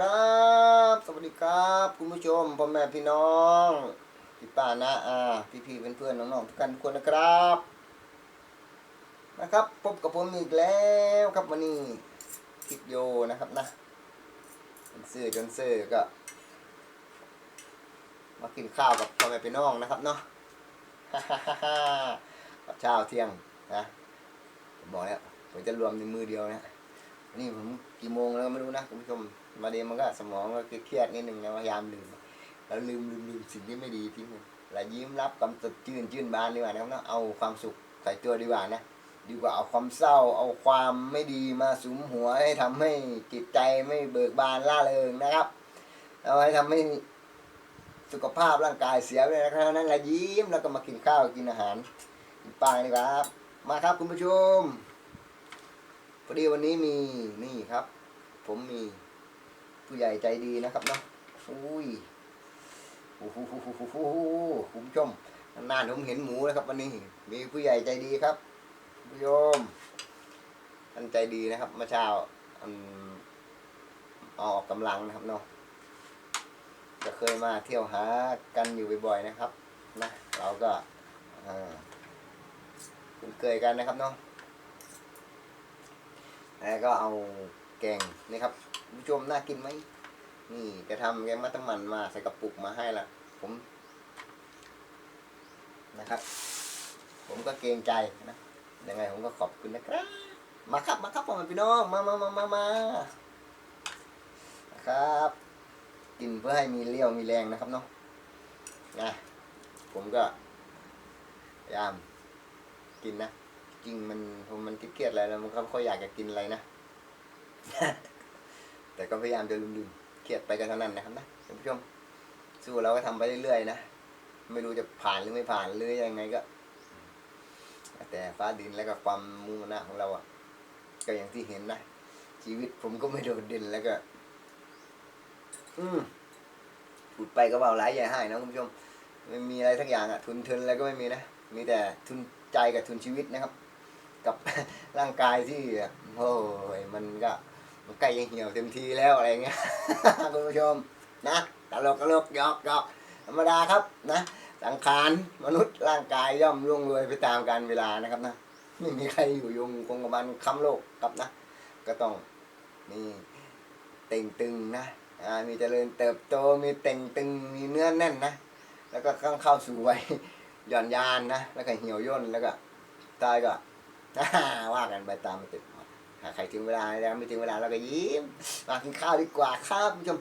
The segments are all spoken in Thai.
ครับ สวัสดีครับ คุณผู้ชมพ่อแม่พี่น้อง พี่ป้านะอาพี่พี่เพื่อนๆน้องๆทุกท่านทุกคนนะครับ นะครับพบกับผมอีกแล้วครับวันนี้คลิปโยนะครับนะจนซื้อจนเซื้อก็ มากินข้าวกับพ่อแม่พี่น้องนะครับเนาะกับเช้าเที่ยงนะผมบอกแล้วผมจะรวมในมือเดียวนะนี่ผมกี่โมงแล้วไม่รู้นะคุณผู้ชม มาเดียวมันก็สมองก็เครียดนิดนึงนะพยายามลืมแล้วลืมลืมลืมสิ่งที่ไม่ดีทิ้งแล้วยิ้มรับความสดชื่นชื่นบานดีกว่านะครับนะเอาความสุขใส่ตัวดีกว่านะดีกว่าเอาความเศร้า เอาความไม่ดีมาสุมหัวให้ทำให้จิตใจไม่เบิกบานล่าเริงนะครับเอาให้ทำให้สุขภาพร่างกายเสียไปนะครับนั้นละยิ้มแล้วก็มากินข้าวกินอาหารกินปลาดีกว่าครับ มาครับคุณผู้ชมพอดีวันนี้มีนี่ครับ ผมมี ผู้ใหญ่ใจดีนะครับเนาะอุ้ยโอ้โหคุณผู้ชมนานผมเห็นหมูนะครับ วันนี้มีผู้ใหญ่ใจดีครับผู้ชมท่านใจดีนะครับเมื่อเช้าอืมเอาออกกำลังนะครับเนาะจะเคยมาเที่ยวหากันอยู่บ่อยๆนะครับนะเราก็คุ้นเคยกันนะครับเนาะแล้วก็เอาแกงนี่ครับ ผู้ชมน่ากินไหมนี่จะทำแกงมัตมันมาใส่กระปุกมาให้ละผมนะครับ ผมก็เกรงใจนะยังไงผมก็ขอบคุณนะครับ มาครับมาครับพ่อแม่พี่น้องมามามามามานะครับ กินเพื่อให้มีเลี้ยวมีแรงนะครับเนาะนะผมก็พยายามกินนะ จริงมันผมมันเครียดๆอะไรแล้วมันก็ค่อยอยากจะกินอะไรนะ แต่ก็พยายามจะลืมๆเครียดไปกันเท่านั้นนะครับนะท่านผู้ชมสู้เราก็ทำไปเรื่อยๆนะไม่รู้จะผ่านหรือไม่ผ่านหรือยังไงก็ แต่ฟ้าดินแล้วก็ความมุ่งมั่นของเราอะก็อย่างที่เห็นนะชีวิตผมก็ไม่โดดเด่นแล้วก็ อืมพูดไปก็เบาหลายใหญ่ให้นะคุณผู้ชมไม่มีอะไรทั้งอย่างอะทุนทุนอะไรก็ไม่มีนะมีแต่ทุนใจกับทุนชีวิตนะครับ กับร่างกายที่โอ้ยมันก็ มันใกล้จะเหี่ยวเต็มทีแล้วอะไรเงี้ยคุณผู้ชมนะตลกตลกยอกยอกธรรมดาครับนะ สังขารมนุษย์ร่างกายย่อมร่วงรวยไปตามกาลเวลานะครับนะไม่มีใครอยู่ยงคงกระบันค้ำโลกครับนะ ก็ต้องนี่เต่งตึงนะมีเจริญเติบโตมีเต่งตึงมีเนื้อแน่นนะ แล้วก็เข้าเข้าสู่วัยหย่อนยานนะ แล้วก็เหี่ยวย่นแล้วก็ตายก็ว่ากันไปตามติด ใครถึงเวลาแล้วไม่ถึงเวลาเราก็ยิ้มมากินข้าวดีกว่าครับคุณผู้ชม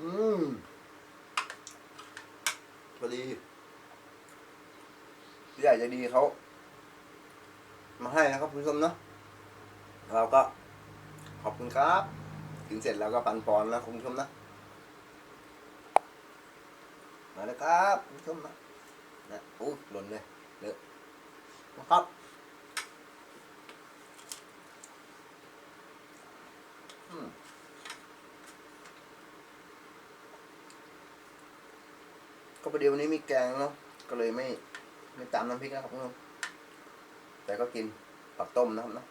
อืมพอดีพี่ใหญ่จะดีเขามาให้นะครับคุณผู้ชมเนาะเราก็ขอบคุณครับกินเสร็จแล้วก็ปันปอนแล้วคุณผู้ชมนะมาเลยครับคุณผู้ชมนะนะอู้หล่นเลยเลอะครับ ก็ประเดี๋ยววันนี้มีแกงเนาะก็เลยไม่ไม่ตามน้ำพริกนะครับ แต่ก็กินผักต้มนะครับนะ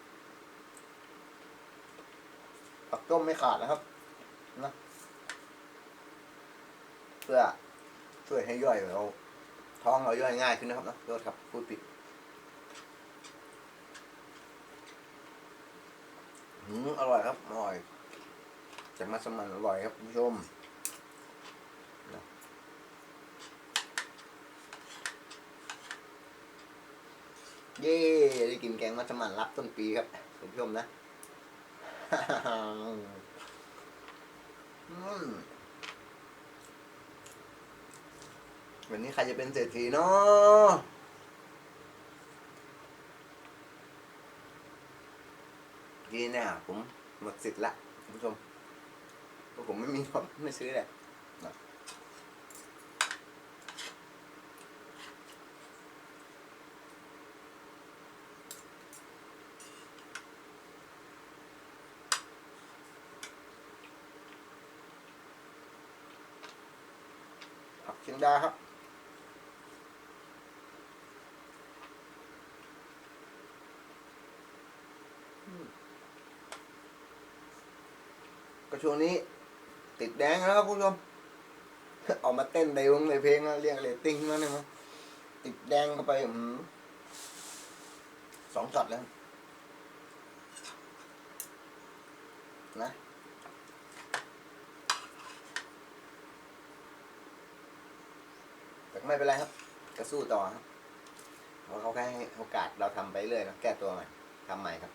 ผักต้มไม่ขาดนะครับนะเพื่อช่วยให้ย่อยเราท้องเราย่อยง่ายขึ้นนะครับนะโทษครับพูดผิดอืมอร่อยครับอร่อยจากมัสมั่นอร่อยครับคุณผู้ชม เย้ได้กินแกงมัสมั่นรับต้นปีครับคุณผู้ชมนะวันนี้ใครจะเป็นเศรษฐีเนาะกีเนี่ยผมหมดสิทธิ์ละคุณผู้ชมเพราะผมไม่มีครับไม่ซื้อเลยนะ ผักเชียงดาครับ ก็ช่วงนี้ ติดแดงแล้วครับคุณผู้ชม ออกมาเต้นในวงในเพลงแล้วเรียกเรตติ้งแล้วเนี่ยมั้งติดแดงเข้าไปสองช็อตแล้ว นะ แต่ไม่เป็นไรครับก็สู้ต่อครับเพราะเขาแค่ให้โอกาสเราทำไปเรื่อยนะแก้ตัวใหม่ทำใหม่ครับ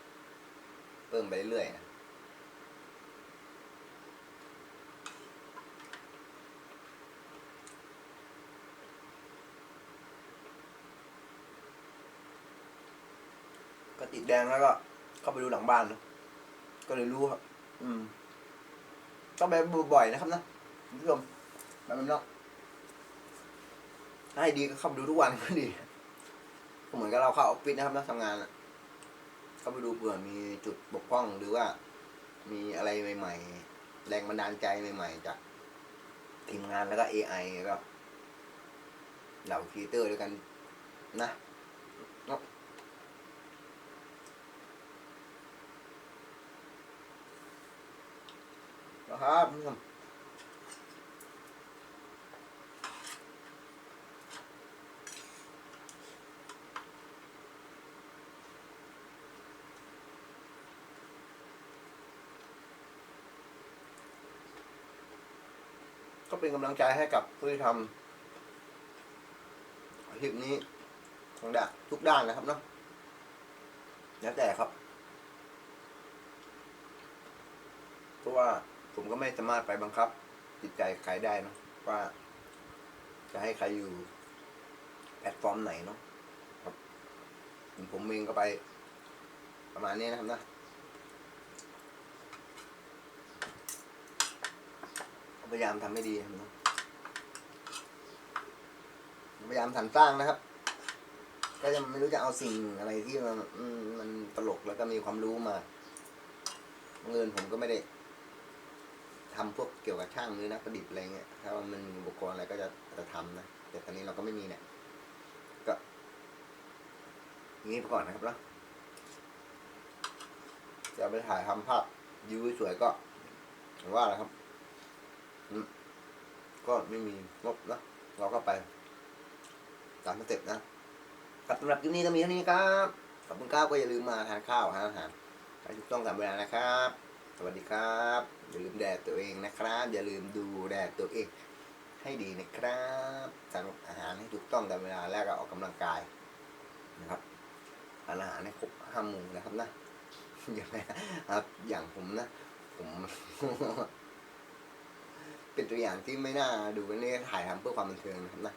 เพิ่มไปเรื่อยนะก็ติดแดงแล้วก็ เข้าไปดูหลังบ้านนะก็เลยรู้ครับ อืม ต้องไปบ่อยนะครับนะคุณผู้ชมแบบนั้นเนาะ ถ้าให้ดีก็เข้าไปดูทุกวันก็ดีก็เหมือนกับเราเข้าออฟฟิศนะครับนะทำงานอะเข้าไปดูเผื่อมีจุดบกพร่องหรือว่า มีอะไรใหม่ ๆ แรงบันดาลใจใหม่ ๆ จากทีมงานแล้วก็ AI แล้วก็เหล่าครีเอเตอร์ด้วยกันนะเนาะนะครับคุณผู้ชมก็ เป็นกำลังใจให้กับผู้ที่ทำอาชีพนี้ทั้งด้านทุกด้านนะครับเนาะแล้วแต่ครับ เพราะว่าผมก็ไม่สามารถไปบังคับ จิตใจใครได้เนอะว่า จะให้ใครอยู่แพลตฟอร์มไหนเนาะครับผมเองก็ไป ประมาณนี้นะครับนะ พยายามทำให้ดีนะพยายามสรรสร้างนะครับ ก็จะไม่รู้จะเอาสิ่งอะไรที่มันมันตลกแล้วก็มีความรู้มาเงินผมก็ไม่ได้ทำพวกเกี่ยวกับช่างหรือนักประดิษฐ์อะไรเงี้ย ถ้ามันมีอุปกรณ์อะไรก็จะจะทำนะ แต่ตอนนี้เราก็ไม่มีเนี่ย ก็นี้ไปก่อนนะครับแล้วจะไปถ่ายทำภาพวิวสวยก็ว่าแหละครับ ก็ไม่มีงบนะเราก็ไปตามสเต็ปนะครับสำหรับคลิปนี้ก็มีเท่านี้ครับขอบคุณครับก็อย่าลืมมาทานข้าวทานอาหารให้ถูกต้องตามเวลานะครับ สวัสดีครับ อย่าลืมแดดตัวเองนะครับ อย่าลืมดูแดดตัวเอง ให้ดีนะครับสั่งอาหารให้ถูกต้องตามเวลาแล้วก็ออกกำลังกายนะครับทานอาหารให้ครบห้ามูนะครับนะอย่างไรครับอย่างผมนะ ผม เป็นตัวอย่างที่ไม่น่าดูนี่ถ่ายทำเพื่อความบันเทิงนะครับนะ